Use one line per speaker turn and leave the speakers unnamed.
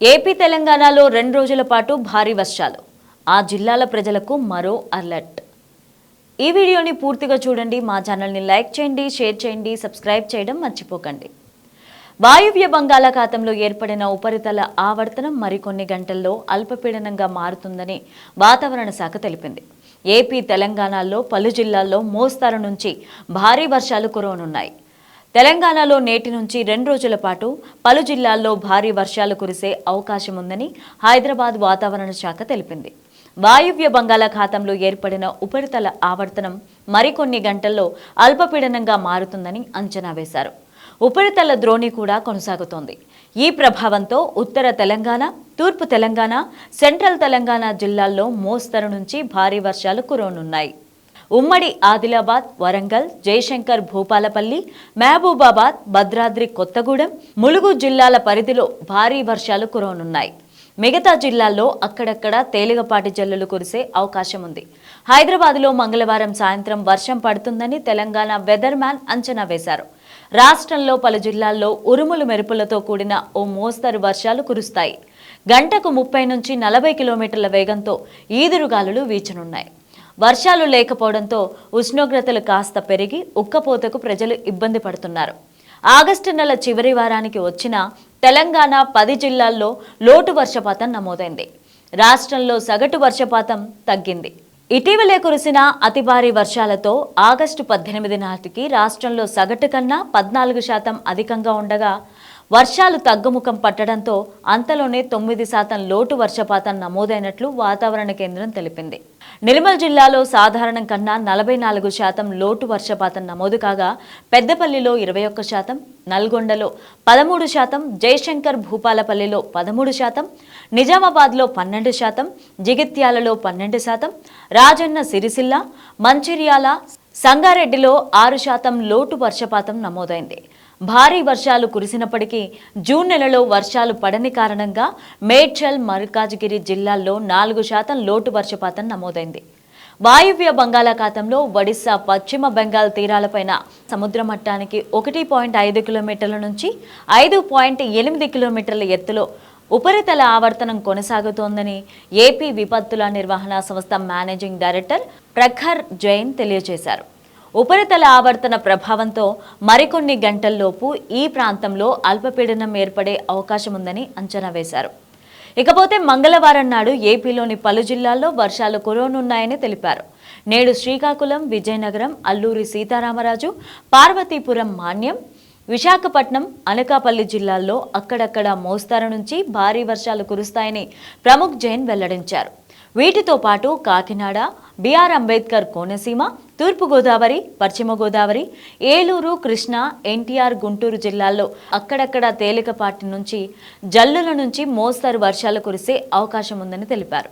AP తెలంగాణలో రెండు రోజుల పాటు భారీ వర్షాలు. ఆ జిల్లాల ప్రజలకు మరో అలర్ట్. ఈ వీడియోని పూర్తిగా చూడండి మా ఛానల్ని లైక్ చేయండి షేర్ చేయండి సబ్స్క్రైబ్ చేయడం మర్చిపోకండి. వాయువ్య బంగాళాఖాతంలో ఏర్పడిన ఉపరితల ఆవర్తనం మరికొన్ని గంటల్లో అల్పపీడనంగా మారుతుందని వాతావరణ శాఖ తెలిపింది. ఏపీ తెలంగాణలో పలు జిల్లాల్లో మోస్తారు నుంచి భారీ వర్షాలు కురవనున్నాయి. తెలంగాణలో నేటి నుంచి రెండు రోజుల పాటు పలు జిల్లాల్లో భారీ వర్షాలు కురిసే అవకాశం ఉందని హైదరాబాద్ వాతావరణ శాఖ తెలిపింది. వాయువ్య బంగాళాఖాతంలో ఏర్పడిన ఉపరితల ఆవర్తనం మరికొన్ని గంటల్లో అల్పపీడనంగా మారుతుందని అంచనా వేశారు. ఉపరితల ద్రోణి కూడా కొనసాగుతోంది. ఈ ప్రభావంతో ఉత్తర తెలంగాణ తూర్పు తెలంగాణ సెంట్రల్ తెలంగాణ జిల్లాల్లో మోస్తరు నుంచి భారీ వర్షాలు కురవనున్నాయి. ఉమ్మడి ఆదిలాబాద్ వరంగల్ జయశంకర్ భూపాలపల్లి మహబూబాబాద్ భద్రాద్రి కొత్తగూడెం ములుగు జిల్లాల పరిధిలో భారీ వర్షాలు కురవనున్నాయి. మిగతా జిల్లాల్లో అక్కడక్కడ తేలికపాటి జల్లులు కురిసే అవకాశం ఉంది. హైదరాబాద్లో మంగళవారం సాయంత్రం వర్షం పడుతుందని తెలంగాణ వెదర్ మ్యాన్ అంచనా వేశారు. రాష్ట్రంలో పలు జిల్లాల్లో ఉరుములు మెరుపులతో కూడిన ఓ మోస్తరు వర్షాలు కురుస్తాయి. గంటకు ముప్పై నుంచి నలభై కిలోమీటర్ల వేగంతో ఈదురుగాలులు వీచనున్నాయి. వర్షాలు లేకపోవడంతో ఉష్ణోగ్రతలు కాస్త పెరిగి ఉక్కపోతకు ప్రజలు ఇబ్బంది పడుతున్నారు. ఆగస్టు నెల చివరి వారానికి వచ్చిన తెలంగాణ పది జిల్లాల్లో లోటు వర్షపాతం నమోదైంది. రాష్ట్రంలో సగటు వర్షపాతం తగ్గింది. ఇటీవలే కురిసిన అతి భారీ వర్షాలతో ఆగస్టు పద్దెనిమిది నాటికి రాష్ట్రంలో సగటు కన్నా పద్నాలుగు శాతం అధికంగా ఉండగా వర్షాలు తగ్గుముఖం పట్టడంతో అంతలోనే తొమ్మిది శాతం లోటు వర్షపాతం నమోదైనట్లు వాతావరణ కేంద్రం తెలిపింది. నిర్మల్ జిల్లాలో సాధారణం కన్నా నలభై నాలుగు శాతం లోటు వర్షపాతం నమోదు కాగా పెద్దపల్లిలో ఇరవై ఒక్క శాతం నల్గొండలో పదమూడు శాతం జయశంకర్ భూపాలపల్లిలో పదమూడు శాతం నిజామాబాద్లో పన్నెండు శాతం జిగిత్యాలలో పన్నెండు శాతం రాజన్న సిరిసిల్ల మంచిర్యాల సంగారెడ్డిలో ఆరు శాతం లోటు వర్షపాతం నమోదైంది. భారీ వర్షాలు కురిసినప్పటికీ జూన్ నెలలో వర్షాలు పడని కారణంగా మేడ్చల్ మల్కాజ్గిరి జిల్లాల్లో నాలుగు శాతం లోటు వర్షపాతం నమోదైంది. వాయువ్య బంగాళాఖాతంలో ఒడిశా పశ్చిమ బెంగాల్ తీరాలపైన సముద్ర మట్టానికి ఒకటి పాయింట్ ఐదు కిలోమీటర్ల నుంచి ఐదు పాయింట్ ఎనిమిది కిలోమీటర్ల ఎత్తులో ఉపరితల ఆవర్తనం కొనసాగుతోందని ఏపీ విపత్తుల నిర్వహణ సంస్థ మేనేజింగ్ డైరెక్టర్ ప్రఖర్ జైన్ తెలియజేశారు. ఉపరితల ఆవర్తన ప్రభావంతో మరికొన్ని గంటల్లోపు ఈ ప్రాంతంలో అల్పపీడనం ఏర్పడే అవకాశం ఉందని అంచనా వేశారు. ఇకపోతే మంగళవారం నాడు ఏపీలోని పలు జిల్లాల్లో వర్షాలు కురవనున్నాయని తెలిపారు. నేడు శ్రీకాకుళం విజయనగరం అల్లూరి సీతారామరాజు పార్వతీపురం మాన్యం విశాఖపట్నం అనకాపల్లి జిల్లాల్లో అక్కడక్కడ మోస్తారు నుంచి భారీ వర్షాలు కురుస్తాయని ప్రముఖ్ జైన్ వెల్లడించారు. వీటితో పాటు కాకినాడ బిఆర్ అంబేద్కర్ కోనసీమ తూర్పుగోదావరి పశ్చిమ గోదావరి ఏలూరు కృష్ణా ఎన్టీఆర్ గుంటూరు జిల్లాల్లో అక్కడక్కడ తేలికపాటి నుంచి జల్లుల నుంచి మోస్తరు వర్షాలు కురిసే అవకాశం ఉందని తెలిపారు.